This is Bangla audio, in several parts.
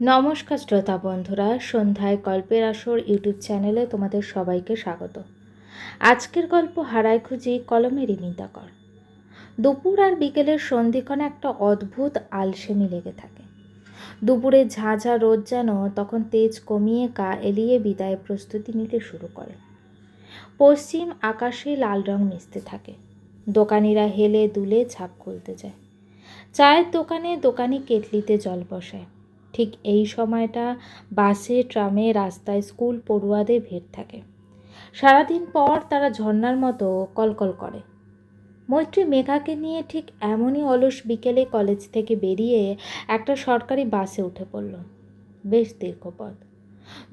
নমস্কার শ্রোতা বন্ধুরা, সন্ধ্যায় গল্পের আসর ইউটিউব চ্যানেলে তোমাদের সবাইকে স্বাগত। আজকের গল্প হারায় খুঁজি কলমে রিমিতা কর দুপুর আর বিকেলের সন্ধিক্ষণে একটা অদ্ভুত আলসেমি লেগে থাকে। দুপুরে ঝাঁঝা রোদ যেন তখন তেজ কমিয়ে গা এলিয়ে বিদায় প্রস্তুতি নিতে শুরু করে। পশ্চিম আকাশে লাল রং মিশতে থাকে। দোকানিরা হেলে দুলে ছাপ খুলতে যায়। চায়ের দোকানে দোকানি কেটলিতে জল বসায়। ঠিক এই সময়টা বাসে, ট্রামে, রাস্তায় স্কুল পড়ুয়াদের ভিড় থাকে। সারাদিন পর তারা ঝর্ণার মতো কলকল করে। মৈত্রী মেঘাকে নিয়ে ঠিক এমনই অলস বিকেলে কলেজ থেকে বেরিয়ে একটা সরকারি বাসে উঠে পড়ল। বেশ দীর্ঘ পথ।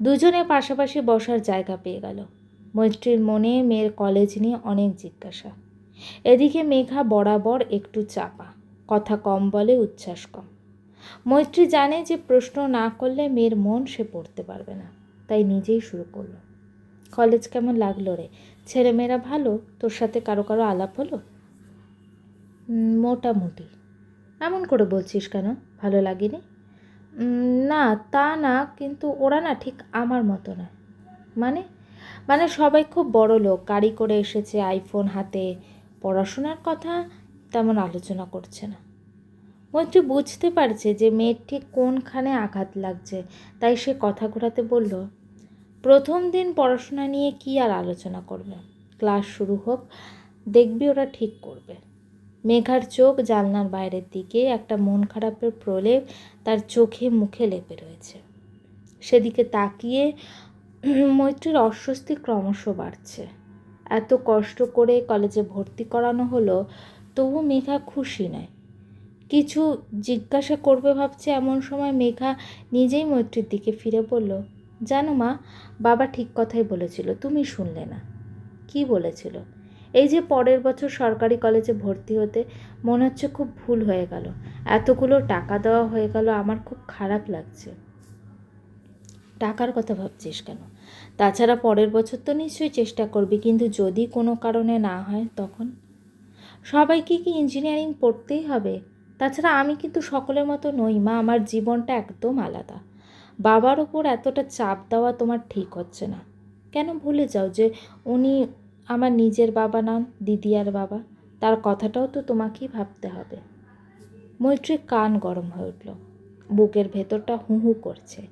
দুজনে পাশাপাশি বসার জায়গা পেয়ে গেল। মৈত্রীর মনে মেয়ের কলেজ নিয়ে অনেক জিজ্ঞাসা। এদিকে মেঘা বরাবর একটু চাপা। কথা কম বলে উচ্ছ্বাস কম। মৈত্রী জানে যে প্রশ্ন না করলে মেয়ের মন সে পড়তে পারবে না। তাই নিজেই শুরু করল। কলেজ কেমন লাগল রে? ছেলেমেয়েরা ভালো? তোর সাথে কারও কারও আলাপ হলো? মোটামুটি। এমন করে বলছিস কেন? ভালো লাগেনি? না, তা না, কিন্তু ওরা না ঠিক আমার মতো না। মানে? মানে সবাই খুব বড় লোক, গাড়ি করে এসেছে আইফোন হাতে। পড়াশোনার কথা তেমন আলোচনা করছে না। মৈত্রী বুঝতে পারছে যে মেয়ের ঠিক কোনখানে আঘাত লাগছে। তাই সে কথা ঘোরাতে বলল, প্রথম দিন পড়াশোনা নিয়ে কি আর আলোচনা করবে? ক্লাস শুরু হোক, দেখবি ওরা ঠিক করবে। মেঘার চোখ জানলার বাইরের দিকে, একটা মন খারাপের প্রলেপ তার চোখে মুখে লেপে রয়েছে। সেদিকে তাকিয়ে মৈত্রীর অস্বস্তি ক্রমশ বাড়ছে। এত কষ্ট করে কলেজে ভর্তি করানো হলো, তবু মেঘা খুশি নয়। কিছু জিজ্ঞাসা করবে ভাবছে এমন সময় মেঘা নিজেই মৈত্রীর দিকে ফিরে বলল, জানো মা, বাবা ঠিক কথাই বলেছিল, তুমি শুনলে না। কি বলেছিল? এই যে পরের বছর সরকারি কলেজে ভর্তি হতে মনে হচ্ছে খুব ভুল হয়ে গেল। এতগুলো টাকা দেওয়া হয়ে গেল, আমার খুব খারাপ লাগছে। টাকার কথা ভাবছিস কেন? তাছাড়া পরের বছর তো নিশ্চয়ই চেষ্টা করবি, কিন্তু যদি কোনো কারণে না হয় তখন? সবাইকে কি ইঞ্জিনিয়ারিং পড়তেই হবে? তাছাড়া আমি কিন্তু সকলের মতো নই, মা। আমার জীবনটা একদম আলাদা। বাবার ওপর এতটা চাপ দেওয়া তোমার ঠিক হচ্ছে না। কেন ভুলে যাও যে উনি আমার নিজের বাবা নন, দিদিয়ার বাবা। তার কথাটাও তো তোমাকেই ভাবতে হবে। মৈত্রীর কান গরম হয়ে উঠল। বুকের ভেতরটা হু হু করছে।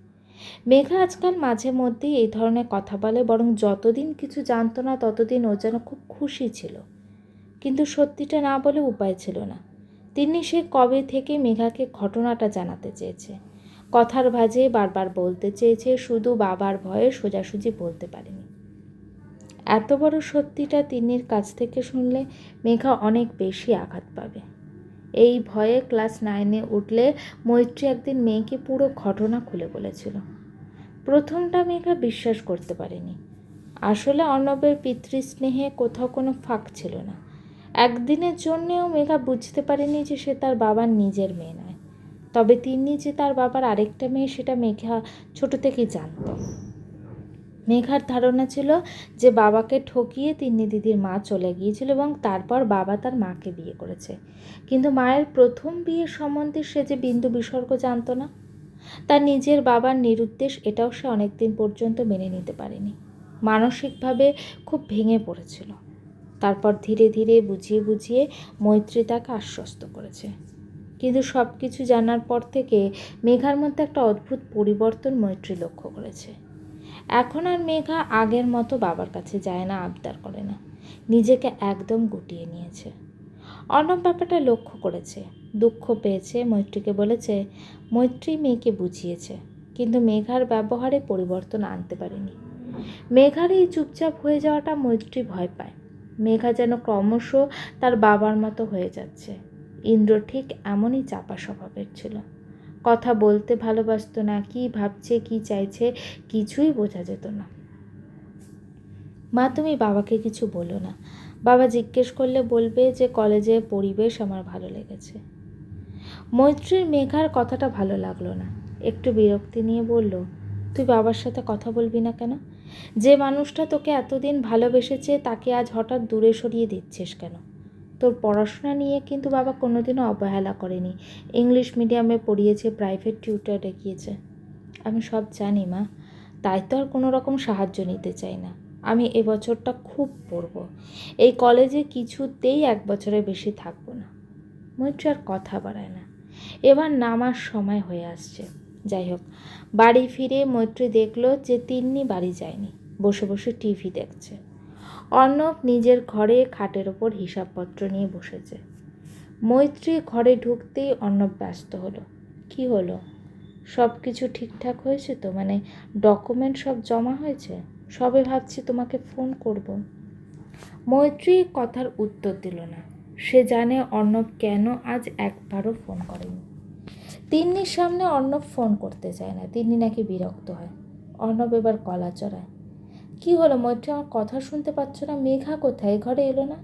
মেঘা আজকাল মাঝে মধ্যেই এই ধরনের কথা বলে, বরং যতদিন কিছু জানতো না, ততদিন ও যেন খুব খুশি ছিল। কিন্তু সত্যিটা না বলে উপায় ছিল না। তিনি সে কবে থেকে মেঘাকে ঘটনাটা জানাতে চেয়েছে। কথার ভাজে বারবার বলতে চেয়েছে, শুধু বাবার ভয়ে সোজাসুজি বলতে পারেনি। এত বড় সত্যিটা তিন্নির কাছ থেকে শুনলে মেঘা অনেক বেশি আঘাত পাবে। এই ভয়ে ক্লাস নাইনে উঠলে মৈত্রী একদিন মেয়েকে পুরো ঘটনা খুলে বলেছিল। প্রথমটা মেঘা বিশ্বাস করতে পারেনি। আসলে অর্ণবের পিতৃস্নেহে কোথাও কোনো ফাঁক ছিল না। একদিনের জন্যেও মেঘা বুঝতে পারেনি যে সে তার বাবার নিজের মেয়ে নয়। তবে তিনি যে তার বাবার আরেকটা মেয়ে, সেটা মেঘা ছোট থেকেই জানত। মেঘার ধারণা ছিল যে বাবাকে ঠকিয়ে তিন্নি দিদির মা চলে গিয়েছিল এবং তারপর বাবা তার মাকে বিয়ে করেছে। কিন্তু মায়ের প্রথম বিয়ের সম্বন্ধে সে যে বিন্দু বিসর্গ জানতো না, তার নিজের বাবার নিরুদ্দেশ এটাও সে অনেকদিন পর্যন্ত মেনে নিতে পারেনি। মানসিকভাবে খুব ভেঙে পড়েছিল। তারপর ধীরে ধীরে বুঝিয়ে বুঝিয়ে মৈত্রী তাকে আশ্বস্ত করেছে। কিন্তু সব কিছু জানার পর থেকে মেঘার মধ্যে একটা অদ্ভুত পরিবর্তন মৈত্রী লক্ষ্য করেছে। এখন আর মেঘা আগের মতো বাবার কাছে যায় না, আবদার করে না। নিজেকে একদম গুটিয়ে নিয়েছে। অর্ণব ব্যাপারটা লক্ষ্য করেছে, দুঃখ পেয়েছে, মৈত্রীকে বলেছে, মৈত্রী, মেয়েকে বুঝিয়েছে, কিন্তু মেঘার ব্যবহারে পরিবর্তন আনতে পারেনি। মেঘার এই চুপচাপ হয়ে যাওয়াটা মৈত্রী ভয় পায়। মেঘা যেন ক্রমশ তার বাবার মতো হয়ে যাচ্ছে। ইন্দ্র ঠিক এমনই চাপা স্বভাবের ছিল। কথা বলতে ভালোবাসতো না, কি ভাবছে, কি চাইছে, কিছুই বোঝা যেত না। মা, তুমি বাবাকে কিছু বলো না। বাবা জিজ্ঞেস করলে বলবে যে, কলেজে পরিবেশ আমার ভালো লেগেছে। মৈত্রীর মেঘার কথাটা ভালো লাগল না। একটু বিরক্তি নিয়ে বলল তুই বাবার সাথে কথা বলবি না কেন? যে মানুষটা তোকে এতদিন ভালোবেসেছে, তাকে আজ হঠাৎ দূরে সরিয়ে দিচ্ছিস কেন? তোর পড়াশোনা নিয়ে কিন্তু বাবা কোনোদিনও অবহেলা করেনি। ইংলিশ মিডিয়ামে পড়িয়েছে, প্রাইভেট টিউটার রেখিয়েছে আমি সব জানি, মা। তাই তো আর কোনো রকম সাহায্য নিতে চাই না। আমি এবছরটা খুব পড়ব। এই কলেজে কিছুতেই এক বছরের বেশি থাকব না। মৈত্রী আর কথা বাড়ায় না। এবার নামার সময় হয়ে আসছে। যাই হোক বাড়ি ফিরে মৈত্রী দেখল যে তিন্নি বাড়ি যায়নি। বসে বসে টিভি দেখছে। অর্ণব নিজের ঘরে খাটের ওপর হিসাবপত্র নিয়ে বসেছে। মৈত্রী ঘরে ঢুকতেই অর্ণব ব্যস্ত হলো। কি হলো? সব কিছু ঠিকঠাক হয়েছে তো? মানে ডকুমেন্ট সব জমা হয়েছে? সবে ভাবছি তোমাকে ফোন করব। মৈত্রী কথার উত্তর দিল না। সে জানে অর্ণব কেন আজ একবারও ফোন করেনি। তিন্নির সামনে অর্ণব ফোন করতে চায় না। তিন্নি নাকি বিরক্ত হয়। অর্ণব এবার কলা চড়ায়। কী হলো মৈত্রী, আমার কথা শুনতে পাচ্ছ না? মেঘা কোথায়? ঘরে এলো না?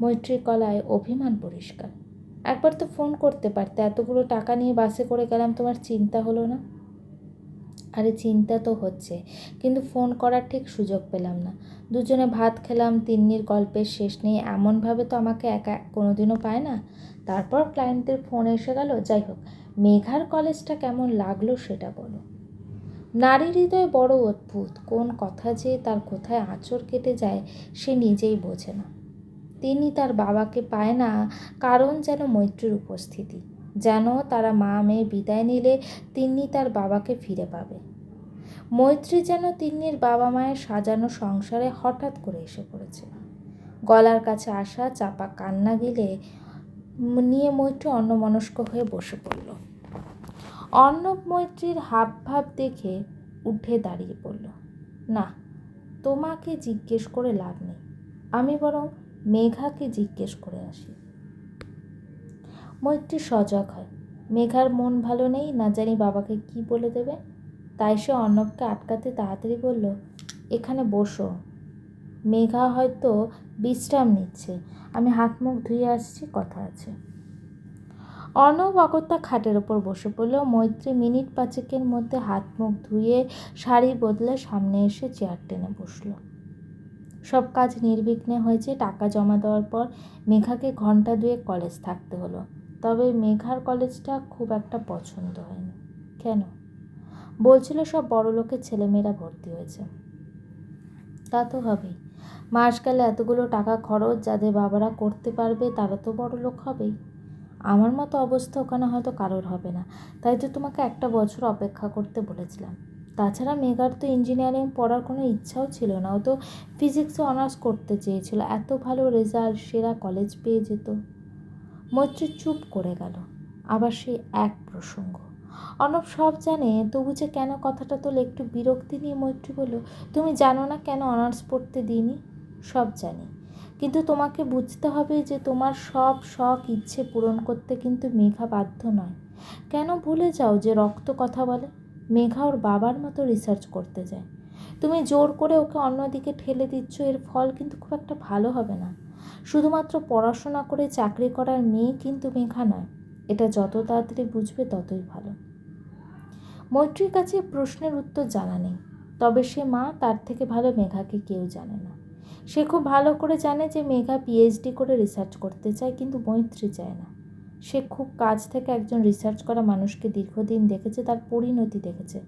মৈত্রীর কলায় অভিমান পরিষ্কার। একবার তো ফোন করতে পারতে। এতগুলো টাকা নিয়ে বাসে করে গেলাম, তোমার চিন্তা হলো না? আরে চিন্তা তো হচ্ছে, কিন্তু ফোন করার ঠিক সুযোগ পেলাম না। দুজনে ভাত খেলাম, তিন্নির গল্পের শেষ নেই। এমনভাবে তো আমাকে একা কোনোদিনও পায় না। তারপর ক্লায়েন্টের ফোন এসে গেল। যাই হোক মেঘার কলেজটা কেমন লাগল সেটা বলো। নারী হৃদয় বড় অদ্ভুত, কোন কথা যে তার কোথায় আঁচড় কেটে যায় সে নিজেই বোঝে না। তিনি তার বাবাকে পায় না কারণ যেন মৈত্রীর উপস্থিতি, যেন তারা মা মেয়ে বিদায় নিলে তিন্নি তার বাবাকে ফিরে পাবে। মৈত্রী যেন তিন্নির বাবা মায়ের সাজানো সংসারে হঠাৎ করে এসে পড়েছে। গলার কাছে আসা চাপা কান্না গিলে নিয়ে মৈত্রী অন্যমনস্ক হয়ে বসে পড়ল। অর্ণব মৈত্রীর হাব ভাব দেখে উঠে দাঁড়িয়ে পড়ল। না, তোমাকে জিজ্ঞেস করে লাভ নেই। আমি বরং মেঘাকে জিজ্ঞেস করে আসি। মৈত্রী সজাগ হয়। মেঘার মন ভালো নেই, না জানি বাবাকে কি বলে দেবে। তাই সে অর্ণবকে আটকাতে তাড়াতাড়ি বলল, এখানে বসো মেঘা হয়তো বিশ্রাম নিচ্ছে। আমি হাত মুখ ধুয়ে আসছি, কথা আছে। অর্ণব অগত্যা খাটের ওপর বসে পড়ল। মৈত্রী মিনিট পাঁচেকের মধ্যে হাত মুখ ধুয়ে শাড়ি বদলে সামনে এসে চেয়ার টেনে বসল। সব কাজ নির্বিঘ্নে হয়েছে। টাকা জমা দেওয়ার পর মেঘাকে ঘণ্টা দুয়ে কলেজ থাকতে হলো। তবে মেঘার কলেজটা খুব একটা পছন্দ হয়নি। কেন? বলছিল সব বড় লোকের ছেলেমেয়েরা ভর্তি হয়েছে। তা তো হবেই। মাস গেলে এতগুলো টাকা খরচ যাদের বাবারা করতে পারবে, তারা তো বড় লোক হবেই। আমার মতো অবস্থা ওখানে হয়তো কারোর হবে না। তাই তো তোমাকে একটা বছর অপেক্ষা করতে বলেছিলাম। তাছাড়া মেঘার তো ইঞ্জিনিয়ারিং পড়ার কোনো ইচ্ছাও ছিল না। ও তো ফিজিক্সে অনার্স করতে চেয়েছিল। এত ভালো রেজাল্ট সেরা কলেজ পেয়ে যেত। মৈত্রী চুপ করে গেল। আবার সেই এক প্রসঙ্গ। অনব সব জানে, তবু যে কেন কথাটা তোলে একটু বিরক্তি নিয়ে মৈত্রী বলল, তুমি জানো না কেন অনার্স পড়তে দিইনি? সব জানি। কিন্তু তোমাকে বুঝতে হবে যে তোমার সব শখ ইচ্ছে পূরণ করতে কিন্তু মেঘা বাধ্য নয়। কেন ভুলে যাও যে রক্ত কথা বলে? মেঘা ওর বাবার মতো রিসার্চ করতে যায়। তুমি জোর করে ওকে অন্যদিকে ঠেলে দিচ্ছ, এর ফল কিন্তু খুব একটা ভালো হবে না। শুধুমাত্র পড়াশোনা করে চাকরি করার মেয়ে কিন্তু মেঘা নয়। এটা যত তাড়াতাড়ি বুঝবে ততই ভালো। মৈত্রীর কাছে প্রশ্নের উত্তর জানা নেই। তবে সে মা তার থেকে ভালো মেঘাকে কেউ জানে না। সে খুব ভালো করে জানে যে মেঘা পিএইচডি করে রিসার্চ করতে চায়, কিন্তু মৈত্রী চায় না। সে খুব কাজ থেকে একজন রিসার্চ করা মানুষকে দীর্ঘদিন দেখেছে, তার পরিণতি দেখেছে।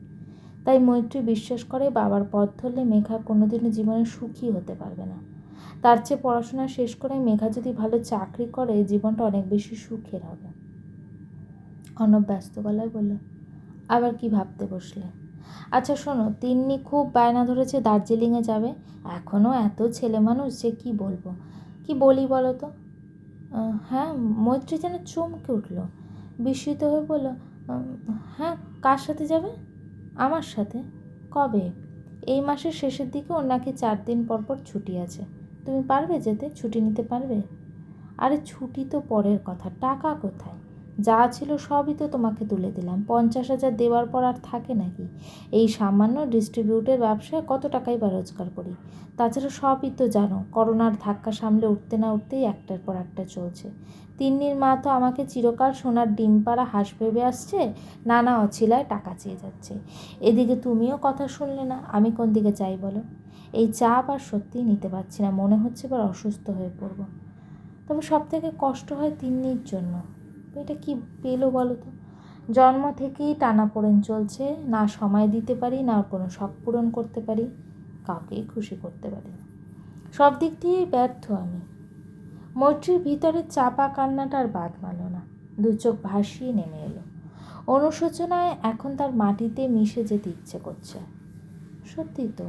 তাই মৈত্রী বিশ্বাস করে, বাবার পথ ধরলে মেঘা কোনোদিনও জীবনে সুখী হতে পারবে না। তার চেয়ে পড়াশোনা শেষ করে মেঘা যদি ভালো চাকরি করে, জীবনটা অনেক বেশি সুখের হবে। অনব ব্যস্ত গলায় বলল, আবার কি ভাবতে বসলে? আচ্ছা শোনো, তিন্নি খুব বায়না ধরেছে দার্জিলিংয়ে যাবে। এখনও এত ছেলে মানুষ যে কি বলব? কি বলি বলো তো? হ্যাঁ মৈত্রী যেন চমকে উঠল। বিস্মিত হয়ে বলল হ্যাঁ কার সাথে যাবে? আমার সাথে। কবে? এই মাসের শেষের দিকে ওর নাকি চার দিন পর পর ছুটি আছে। তুমি পারবে যেতে? ছুটি নিতে পারবে? আরে, ছুটি তো পরের কথা। টাকা কোথায়? যা ছিল সবই তো তোমাকে তুলে দিলাম। পঞ্চাশ হাজার দেওয়ার পর আর থাকে নাকি? এই সামান্য ডিস্ট্রিবিউটের ব্যবসায় কত টাকাই বা রোজগার করি? তাছাড়া সবই তো জানো, করোনার ধাক্কা সামলে উঠতে না উঠতেই একটার পর একটা চলছে। তিন্নির মা তো আমাকে চিরকাল সোনার ডিম পাড়া হাঁস ভেবে আসছে, নানা অছিলায় টাকা চেয়ে যাচ্ছে। এদিকে তুমিও কথা শুনলে না, আমি কোন দিকে চাই বলো? এই চাপ আর সত্যিই নিতে পারছি না, মনে হচ্ছে এবার অসুস্থ হয়ে পড়ব। তবে সব থেকে কষ্ট হয় তিন্নির জন্য। এটা কি পেল বলো তো? জন্ম থেকেই টানাপোড়েন চলছে, না সময় দিতে পারি, না কোনো শখ পূরণ করতে পারি, কাউকেই খুশি করতে পারি না। সব দিক দিয়েই ব্যর্থ আমি। মৈত্রীর ভিতরে চাপা কান্নাটা আর বাদ মানল না। দু চোখ ভাসিয়ে নেমে এলো। অনুশোচনায় এখন তার মাটিতে মিশে যেতে ইচ্ছে করছে। সত্যি তো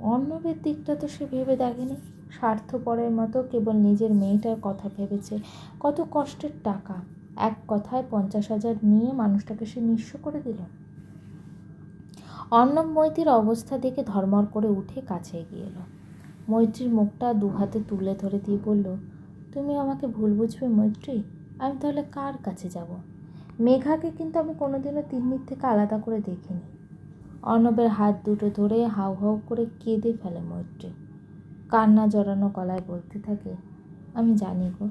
অন্নবের দিকটা তো সে ভেবে দেখেনি। স্বার্থপরের মতো কেবল নিজের মেয়েটার কথা ভেবেছে। কত কষ্টের টাকা। এক কথায় পঞ্চাশ হাজার নিয়ে মানুষটাকে সে নিঃস্ব করে দিল। অর্ণব মৈত্রীর অবস্থা দেখে ধর্মর করে উঠে কাছে এগিয়ে এলো। মৈত্রীর মুখটা দু হাতে তুলে ধরে দিয়ে বলল, তুমি আমাকে ভুল বুঝবে মৈত্রী, আমি তাহলে কার কাছে যাব? মেঘাকে কিন্তু আমি কোনোদিনও তিন্নির থেকে আলাদা করে দেখিনি। অর্ণবের হাত দুটো ধরে হাউ হাউ করে কেঁদে ফেলে মৈত্রী। কান্না জড়ানো গলায় বলতে থাকে, আমি জানি গো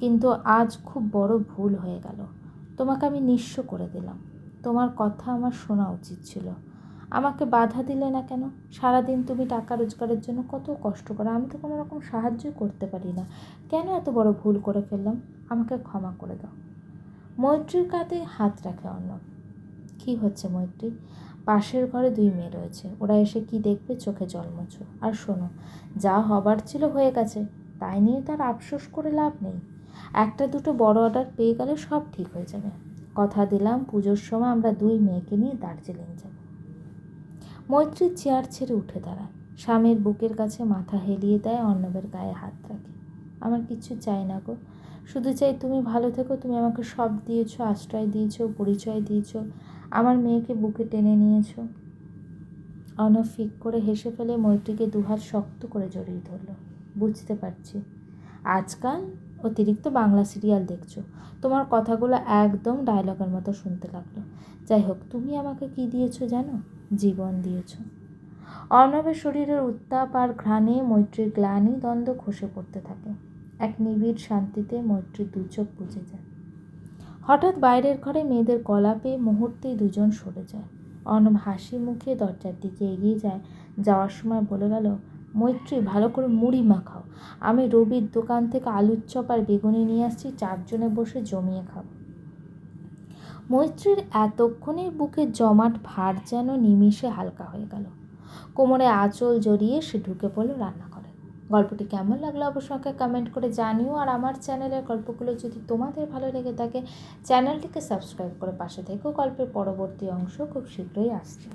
কিন্তু আজ খুব বড় ভুল হয়ে গেল। তোমাকে আমি নিঃস্ব করে দিলাম। তোমার কথা আমার শোনা উচিত ছিল। আমাকে বাধা দিলে না কেন? সারাদিন তুমি টাকা রোজগারের জন্য কত কষ্ট করো। আমি তো কোনো রকম সাহায্যই করতে পারি না। কেন এত বড় ভুল করে ফেললাম? আমাকে ক্ষমা করে দাও। মৈত্রীর কাঁধে হাত রাখে অর্ণব কী হচ্ছে মৈত্রী? পাশের ঘরে দুই মেয়ে রয়েছে। ওরা এসে কি দেখবে? চোখে জল মোছো। আর শোনো, যা হবার ছিল হয়ে গেছে। তাই নিয়ে তার আফসোস করে লাভ নেই। একটা দুটো বড় অর্ডার পেয়ে গেলে সব ঠিক হয়ে যাবে। কথা দিলাম, পুজোর সময় আমরা দুই মেয়েকে নিয়ে দার্জিলিং যাব। মৈত্রীর চেয়ার ছেড়ে উঠে দাঁড়ায়। স্বামীর বুকের কাছে মাথা হেলিয়ে দেয় অর্ণবের গায়ে হাত রাখে। আমার কিছু চাই না গো। শুধু চাই তুমি ভালো থেকো, তুমি আমাকে সব দিয়েছ, আশ্রয় দিয়েছ, পরিচয় দিয়েছ, আমার মেয়েকে বুকে টেনে নিয়েছো। অর্ণব ফিক করে হেসে ফেলে মৈত্রীকে দুহাত শক্ত করে জড়িয়ে ধরলো। বুঝতে পারছি। আজকাল অতিরিক্ত বাংলা সিরিয়াল দেখছ। তোমার কথাগুলো একদম ডায়লগের মতো শুনতে লাগল। যাই হোক, তুমি আমাকে কি দিয়েছ জানো? জীবন দিয়েছ। অর্ণবের শরীরের উত্তাপ আর ঘ্রাণে মৈত্রীর গ্লানি দ্বন্দ্ব খসে পড়তে থাকে। এক নিবিড় শান্তিতে মৈত্রীর দু চোখ বুঝে যায়। হঠাৎ বাইরের ঘরে মেয়েদের গলা পেয়ে মুহূর্তেই দুজন সরে যায়। অর্ণব হাসি মুখে দরজার দিকে এগিয়ে যায়। যাওয়ার সময় বলে গেল মৈত্রী, ভালো করে মুড়ি মাখাও। আমি রবির দোকান থেকে আলুর চপ আর বেগুনি নিয়ে আসছি, চারজনে বসে জমিয়ে খাব। মৈত্রীর এতক্ষণে বুকে জমাট ভার যেন নিমিষে হালকা হয়ে গেল। কোমরে আঁচল জড়িয়ে সে ঢুকে পড়ল রান্না করে গল্পটি কেমন লাগল অবশ্যই আমাকে কমেন্ট করে জানিও, আর আমার চ্যানেলের গল্পগুলো যদি তোমাদের ভালো লেগে থাকে, চ্যানেলটিকে সাবস্ক্রাইব করে পাশে থেকেও গল্পের পরবর্তী অংশ খুব শীঘ্রই আসছে।